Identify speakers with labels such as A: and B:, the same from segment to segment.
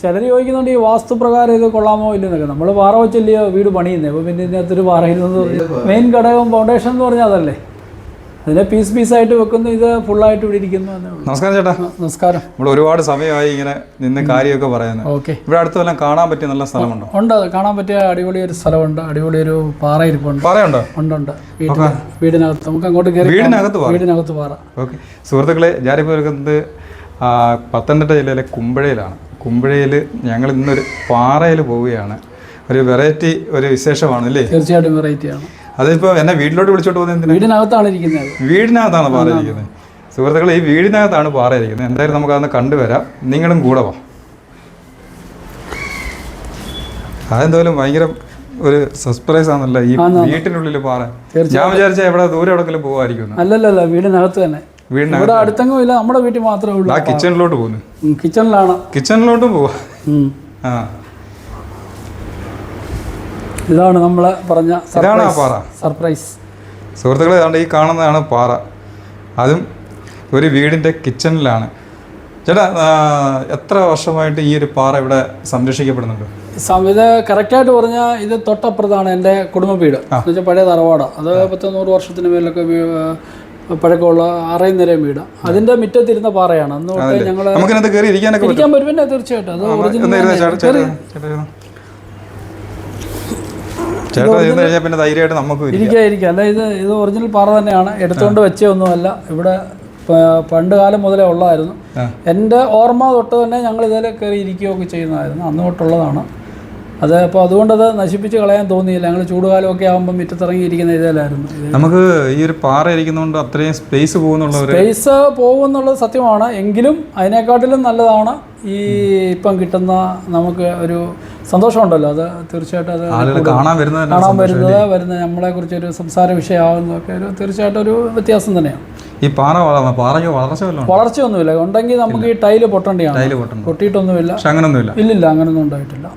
A: ചിലർ ചോദിക്കുന്നുണ്ട് ഈ വാസ്തു പ്രകാരം ഇത് കൊള്ളാമോ ഇല്ലെന്നൊക്കെ. നമ്മൾ പാറ വെച്ചല്ലയോ വീട് പണിയുന്നത് അപ്പോൾ പിന്നെ ഇതിനകത്തൊരു പാറയില്ലെന്ന് മെയിൻ ഘടകം ഫൗണ്ടേഷൻ എന്ന് പറഞ്ഞാൽ അതല്ലേ? അതിനെ പീസ് ആയിട്ട് വെക്കുന്നു ഇത് ഫുള്ളായിട്ട് ഇവിടെ ഇരിക്കുന്നു
B: നമസ്കാരം ചേട്ടാ.
A: നമസ്കാരം.
B: നമ്മൾ ഒരുപാട് സമയമായി ഇങ്ങനെ നിന്ന് കാര്യമൊക്കെ പറയുന്നത്
A: ഓക്കെ.
B: ഇവിടെ അടുത്ത് വല്ലതും കാണാൻ പറ്റിയ നല്ല സ്ഥലമുണ്ടോ?
A: ഉണ്ട് കാണാൻ പറ്റിയ അടിപൊളി ഒരു സ്ഥലമുണ്ട്. അടിപൊളി ഒരു പാറ ഇരിപ്പുണ്ട്.
B: പാറയുണ്ടോ?
A: ഉണ്ട് ഉണ്ട്. വീടിനകത്ത് നമുക്ക് അങ്ങോട്ട് കയറി
B: വീടിനകത്ത് പാറ?
A: വീടിനകത്ത് പാറ.
B: ഓക്കെ. സുഹൃത്തുക്കളെ ഞാനിപ്പോൾ പത്തനംതിട്ട ജില്ലയിലെ കുമ്പഴയിലാണ്. കുമ്പഴയിൽ ഞങ്ങൾ ഇന്നൊരു പാറയിൽ പോവുകയാണ്. ഒരു വെറൈറ്റി ഒരു വിശേഷമാണ് അല്ലേ
A: തീർച്ചയായിട്ടും വെറൈറ്റി ആണ്.
B: അതിപ്പോൾ എന്നെ വീട്ടിലോട്ട് വിളിച്ചോട്ട് പോകുന്നത്
A: വീടിനകത്താണ് ഇരിക്കുന്നത്.
B: വീടിനകത്താണ് പാറ ഇരിക്കുന്നത്. സുഹൃത്തുക്കളെ ഈ വീടിനകത്താണ് പാറ ഇരിക്കുന്നത്. എന്തായാലും നമുക്ക് അതൊന്ന് കണ്ടുവരാം. നിങ്ങളും കൂടെ വാ. അതെന്തായാലും ഭയങ്കര ഒരു സർപ്രൈസ് ആണല്ലോ ഈ വീട്ടിനുള്ളിൽ പാറ. ഞാൻ വിചാരിച്ച എവിടെ ദൂരെ എവിടെക്കെങ്കിലും പോകുമായിരിക്കും
A: അല്ലല്ലോ വീടിനകത്ത് തന്നെ. ഇവിടെ അടുത്തെങ്ങും ഇല്ല നമ്മുടെ വീട്ടിൽ മാത്രമേ ഉള്ളൂ.
B: കിച്ചണിലോട്ട് പോകുന്നു
A: കിച്ചണിലാണ്
B: കിച്ചണിലോട്ടും പോവാ.
A: ഇതാണ് നമ്മൾ പറഞ്ഞ
B: ഇതാണ് ആ പാറ.
A: സർപ്രൈസ്.
B: സുഹൃത്തുക്കളെ ഏതാണ്ട് ഈ കാണുന്നതാണ് പാറ. അതും ഒരു വീടിന്റെ കിച്ചണിലാണ് ചേട്ടാ എത്ര വർഷമായിട്ട് ഈ ഒരു പാറ ഇവിടെ സംരക്ഷിക്കപ്പെടുന്നുണ്ട്?
A: ഇത് കറക്റ്റായിട്ട് പറഞ്ഞാൽ ഇത് തൊട്ടപ്പുറത്താണ് എന്റെ കുടുംബ വീട്. എന്ന് വെച്ചാൽ പഴയ തറവാടാണ് അത് പത്ത് നൂറ് വർഷത്തിന് മേലൊക്കെ പഴക്കമുള്ള അറേ നിരയും വീട്. അതിന്റെ മുറ്റത്തിരുന്ന പാറയാണ്. അന്ന് തൊട്ട് ഞങ്ങൾ ഇരിക്കാൻ പറ്റും. പിന്നെ തീർച്ചയായിട്ടും. അത് ഒറിജിനൽ
B: പിന്നെ ധൈര്യമായിട്ട് നമുക്ക് ഇരിക്കാം.
A: ഇരിക്കുക ഇരിക്കുക അല്ല ഇത് ഇത് ഒറിജിനൽ പാറ തന്നെയാണ്. എടുത്തുകൊണ്ട് വെച്ചൊന്നുമല്ല ഇവിടെ പ- പണ്ട് കാലം മുതലേ ഉള്ളതായിരുന്നു. എന്റെ ഓർമ്മ തൊട്ട് തന്നെ ഞങ്ങൾ ഇതിൽ കയറി ഇരിക്കുകയൊക്കെ ചെയ്യുന്നതായിരുന്നു. അന്ന് തൊട്ടുള്ളതാണ്. അത് അപ്പോൾ അതുകൊണ്ടത് നശിപ്പിച്ച് കളയാൻ തോന്നിയില്ല. ഞങ്ങൾ ചൂടുകാലമൊക്കെ ആകുമ്പോൾ മുറ്റത്തിറങ്ങിയിരിക്കുന്ന ഇതിലായിരുന്നു.
B: നമുക്ക് ഈ ഒരു പാറ ഇരിക്കുന്നതുകൊണ്ട് അത്രയും സ്പേസ് പോകുന്നുള്ള
A: സ്പേസ് പോകുമെന്നുള്ളത് സത്യമാണ്. എങ്കിലും അതിനെക്കാട്ടിലും നല്ലതാണ് ഈ ഇപ്പം കിട്ടുന്ന നമുക്ക് ഒരു സന്തോഷമുണ്ടല്ലോ. അത് തീർച്ചയായിട്ടും അത്
B: കാണാൻ വരുന്നത്
A: കാണാൻ വരുന്നത് വരുന്ന നമ്മളെക്കുറിച്ച് ഒരു സംസാര വിഷയമാകുന്നതൊക്കെ ഒരു തീർച്ചയായിട്ടും ഒരു വ്യത്യാസം തന്നെയാണ്.
B: ഈ പാറ പാറയ്ക്ക് വളർച്ച
A: വളർച്ചയൊന്നുമില്ല. ഉണ്ടെങ്കിൽ നമുക്ക് ഈ ടൈൽ പൊട്ടേണ്ടിയാണ്
B: ടൈൽ പൊട്ടുന്നു
A: പൊട്ടിയിട്ടൊന്നുമില്ല.
B: അങ്ങനൊന്നുമില്ല.
A: ഇല്ലില്ല അങ്ങനൊന്നും ഉണ്ടായിട്ടില്ല.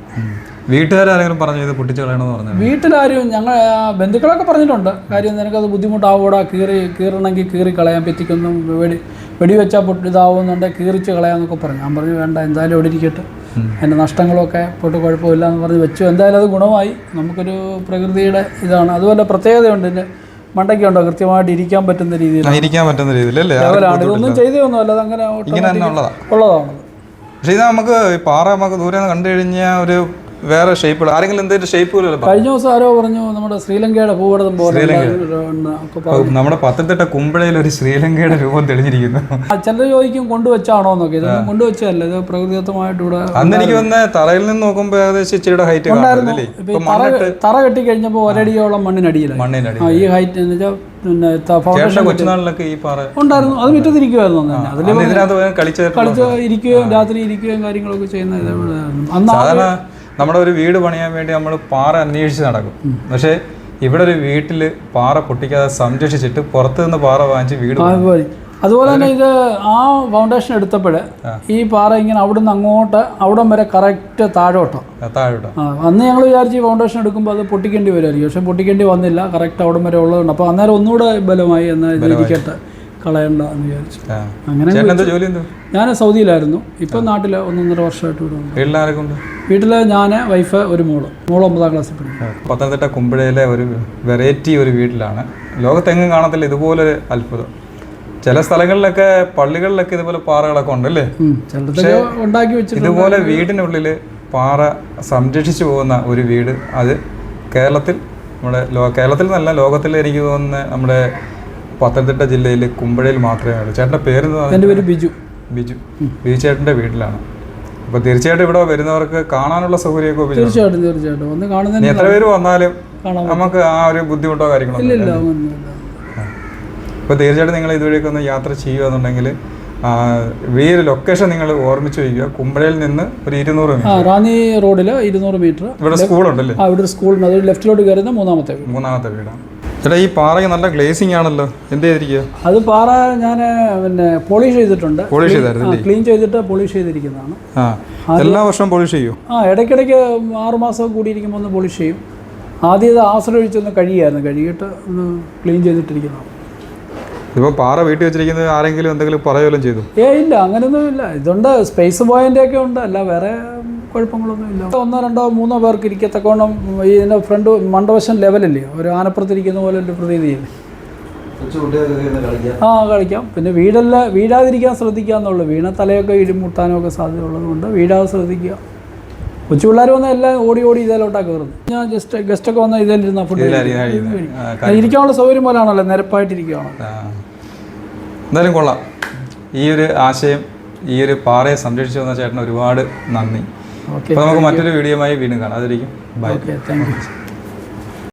B: വീട്ടുകാരെങ്കിലും പറഞ്ഞു ഇത് പൊട്ടിച്ച് കളയണമെന്ന് പറഞ്ഞു
A: വീട്ടിലാരും ഞങ്ങൾ ബന്ധുക്കളൊക്കെ പറഞ്ഞിട്ടുണ്ട്. കാര്യം നിനക്കത് ബുദ്ധിമുട്ടാവൂടാ കീറി കീറണമെങ്കിൽ കീറി കളയാൻ പറ്റിക്കൊന്നും വെടി വെടിവെച്ചാൽ പൊട്ടി ഇതാവുന്നുണ്ടെങ്കിൽ കീറിച്ച് കളയാന്നൊക്കെ പറഞ്ഞു. ഞാൻ പറഞ്ഞു വേണ്ട എന്തായാലും ഓടി ഇരിക്കട്ടെ. അതിന്റെ നഷ്ടങ്ങളൊക്കെ പൊട്ട് കുഴപ്പമില്ല എന്ന് പറഞ്ഞ് വെച്ചു. എന്തായാലും അത് ഗുണമായി. നമുക്കൊരു പ്രകൃതിയുടെ ഇതാണ്. അതുപോലെ പ്രത്യേകതയുണ്ട് ഇതിന്റെ മണ്ടയ്ക്കുണ്ടോ? കൃത്യമായിട്ട് ഇരിക്കാൻ പറ്റുന്ന രീതിയിൽ.
B: ഇരിക്കാൻ പറ്റുന്ന രീതിയിൽ
A: ലെവലാണ്. ഇതൊന്നും ചെയ്തൊന്നുമല്ല അതങ്ങനെ ഉള്ളതാണ്
B: പക്ഷേ ഇത് നമുക്ക് പാറ നമുക്ക് ദൂരെ നിന്ന് കണ്ടു കഴിഞ്ഞാൽ ഒരു വേറെ ഷേപ്പുകൾ ആരെങ്കിലും എന്തെങ്കിലും ഷേപ്പ്
A: കഴിഞ്ഞ ദിവസം ആരോ പറഞ്ഞു നമ്മുടെ ശ്രീലങ്കയുടെ ഭൂപടം പോലെ
B: നമ്മുടെ പത്തനംതിട്ട കുമ്പഴയിൽ ഒരു ശ്രീലങ്കയുടെ രൂപം തെളിഞ്ഞിരിക്കുന്നു.
A: ചിലർ ചോദിക്കും കൊണ്ടുവച്ചാണോ എന്നൊക്കെ. ഇതൊന്നും കൊണ്ടുവച്ചല്ല ഇത് പ്രകൃതിദത്തമായിട്ട് ഇവിടെ
B: അന്ന് എനിക്ക് വന്ന തറയിൽ നിന്ന് നോക്കുമ്പോൾ ഏകദേശം ഇച്ചിരിയുടെ ഹൈറ്റ്
A: തറ കെട്ടി കഴിഞ്ഞപ്പോൾ ഒരടിയോളം മണ്ണിനടിയിലായി
B: മണ്ണിനടി
A: ഈ ഹൈറ്റ് എന്ന് വെച്ചാൽ പിന്നെ
B: കൊച്ചുനാളിലൊക്കെ ഈ പാറ
A: ഉണ്ടായിരുന്നു. അത് മുറ്റത്തിരിക്കുമായിരുന്നു അതിൽ
B: കളിച്ച
A: കളിച്ച് ഇരിക്കുകയും രാത്രി ഇരിക്കുകയും കാര്യങ്ങളൊക്കെ ചെയ്യുന്ന ഇതായിരുന്നു. അന്ന്
B: നമ്മുടെ ഒരു വീട് പണിയാൻ വേണ്ടി നമ്മൾ പാറ അന്വേഷിച്ച് നടക്കും. പക്ഷേ ഇവിടെ ഒരു വീട്ടിൽ പാറ പൊട്ടിക്കാതെ സംരക്ഷിച്ചിട്ട് പുറത്തു നിന്ന് പാറ വാങ്ങിച്ച് വീട്
A: അതുപോലെ തന്നെ ഇത് ആ ഫൗണ്ടേഷൻ എടുത്തപ്പോൾ ഈ പാറ ഇങ്ങനെ അവിടെ നിന്ന് അങ്ങോട്ട് അവിടം വരെ കറക്റ്റ് താഴോട്ടോ?
B: താഴോട്ടോ.
A: അന്ന് ഞങ്ങൾ വിചാരിച്ച് ഈ ഫൗണ്ടേഷൻ എടുക്കുമ്പോൾ അത് പൊട്ടിക്കേണ്ടി വരുമായിരിക്കും. പക്ഷെ പൊട്ടിക്കേണ്ടി വന്നില്ല. കറക്റ്റ് അവിടം വരെ ഉള്ളതുകൊണ്ട്. അപ്പോൾ അന്നേരം ഒന്നുകൂടെ ബലമായി എന്നാൽ ഇത് ഇരിക്കട്ടെ കളയണ്ട എന്ന് വിചാരിച്ചു. അങ്ങനെ ഞാൻ സൗദിയിലായിരുന്നു. ഇപ്പം നാട്ടിൽ ഒന്നൊന്നര വർഷമായിട്ട് ഇവിടെ ഉണ്ട്. വീട്ടിൽ ഞാൻ വൈഫ് ഒരു മോൾ. മോൾ ഒമ്പതാം ക്ലാസ്സിൽ പഠിക്കും
B: പത്തനംതിട്ട കുമ്പഴയിലെ ഒരു വെറൈറ്റി ഒരു വീട്ടിലാണ്. ലോകത്തെങ്ങും കാണത്തില്ല ഇതുപോലൊരു അത്ഭുതം. ചില സ്ഥലങ്ങളിലൊക്കെ പള്ളികളിലൊക്കെ ഇതുപോലെ പാറകളൊക്കെ ഉണ്ടല്ലേ?
A: അല്ലേ ഉണ്ടാക്കി വെച്ചിട്ട്
B: ഇതുപോലെ വീടിനുള്ളിൽ പാറ സംരക്ഷിച്ചു പോകുന്ന ഒരു വീട്. അത് കേരളത്തിൽ നമ്മുടെ കേരളത്തിൽ നല്ല ലോകത്തിൽ എനിക്ക് തോന്നുന്ന നമ്മുടെ പത്തനംതിട്ട ജില്ലയിലെ കുമ്പഴയിൽ മാത്രമേ ഉള്ളൂ ചേട്ടന്റെ പേര്?
A: എന്റെ പേര് ബിജു.
B: ബിജു. ബിജു ചേട്ടന്റെ വീട്ടിലാണ്. അപ്പോൾ തീർച്ചയായിട്ടും ഇവിടെ വരുന്നവർക്ക് കാണാനുള്ള സൗകര്യമൊക്കെ
A: തീർച്ചയായിട്ടും തീർച്ചയായിട്ടും. ഒന്ന് കാണുന്ന
B: എത്ര പേര് വന്നാലും നമുക്ക് ആ ഒരു ബുദ്ധിമുട്ടോ കാര്യങ്ങളോ
A: ഇല്ല.
B: അപ്പോൾ തീർച്ചയായിട്ടും നിങ്ങൾ ഇതുവഴിയൊക്കെ ഒന്ന് യാത്ര ചെയ്യുകയെന്നുണ്ടെങ്കിൽ ഈ ഒരു ലൊക്കേഷൻ നിങ്ങൾ ഓർമ്മിച്ച് വയ്ക്കുക. കുമ്പഴയിൽ നിന്ന് ഒരു ഇരുന്നൂറ് മീറ്റർ.
A: റാന്നി റോഡിൽ ഇരുന്നൂറ് മീറ്റർ.
B: ഇവിടെ സ്കൂളുണ്ടല്ലേ
A: ആ ഇവിടെ ഒരു സ്കൂളുണ്ട് അത് ലെഫ്റ്റിലോട്ട് കയറുന്ന മൂന്നാമത്തെ വീട്.
B: മൂന്നാമത്തെ വീടാണ്. ചേട്ടാ ഈ പാറയ്ക്ക് നല്ല ഗ്ലേസിംഗ് ആണല്ലോ. എന്ത് ചെയ്തിരിക്കുക
A: അത് പാറ ഞാൻ പിന്നെ പോളിഷ് ചെയ്തിട്ടുണ്ട്.
B: പോളിഷ് ചെയ്തായിരുന്നു
A: ക്ലീൻ ചെയ്തിട്ട് പോളിഷ് ചെയ്തിരിക്കുന്നതാണ്.
B: ആ എല്ലാ വർഷവും പോളിഷ് ചെയ്യൂ?
A: ആ ഇടയ്ക്കിടയ്ക്ക് ആറുമാസം കൂടിയിരിക്കുമ്പോൾ ഒന്ന് പോളിഷ് ചെയ്യും. ആദ്യം ഇത് ആശ്രയിച്ചൊന്ന് കഴിയായിരുന്നു കഴുകിയിട്ട് ഒന്ന് ക്ലീൻ ചെയ്തിട്ടിരിക്കുന്നതാണ്.
B: ഇതിപ്പോൾ പാറ വീട്ടിൽ വെച്ചിരിക്കുന്നത് ആരെങ്കിലും എന്തെങ്കിലും പറയുമല്ലോ ചെയ്തു.
A: ഏ ഇല്ല അങ്ങനെയൊന്നും ഇല്ല. ഇതുണ്ട് സ്പേസ് പോയിന്റ് ഒക്കെ ഉണ്ട്. അല്ല വേറെ കുഴപ്പങ്ങളൊന്നും ഇല്ല ഒന്നോ രണ്ടോ മൂന്നോ പേർക്ക് ഇരിക്കത്തക്കോണം ഇതിന്റെ ഫ്രണ്ട് മണ്ടവശം ലെവലല്ലേ ഒരു ആനപ്പുറത്ത് ഇരിക്കുന്ന പോലെ ഒരു പ്രതീതിയില്ലേ
C: കളിക്കാം
A: ആ കളിക്കാം. പിന്നെ വീടല്ല വീടാതിരിക്കാൻ ശ്രദ്ധിക്കുക എന്നുള്ളൂ. വീണ തലയൊക്കെ ഇടിമുട്ടാനും ഒക്കെ സാധ്യത ഉള്ളതുകൊണ്ട് വീഴാതെ ശ്രദ്ധിക്കുക. കൊച്ചു പിള്ളേർ വന്നാൽ എല്ലാം ഓടി ഓടി ഇതേലോട്ടാണ് കയറുന്നത്. ഞാൻ ജസ്റ്റ് ഗസ്റ്റൊക്കെ വന്നാൽ ഇതിലിരുന്ന ഫുഡ് ഇരിക്കാനുള്ള സൗകര്യം പോലാണല്ലോ നിരപ്പായിട്ടിരിക്കുകയാണ്.
B: എന്തായാലും കൊള്ളാം. ഈ ഒരു ആശയം ഈ ഒരു പാറയെ സംരക്ഷിച്ചു വന്ന ചേട്ടന് ഒരുപാട് നന്ദി. അപ്പോൾ നമുക്ക് മറ്റൊരു വീഡിയോയുമായി വീണ്ടും കാണാം. അതിരിക്കും ബൈ
A: ഓക്കെ താങ്ക് യു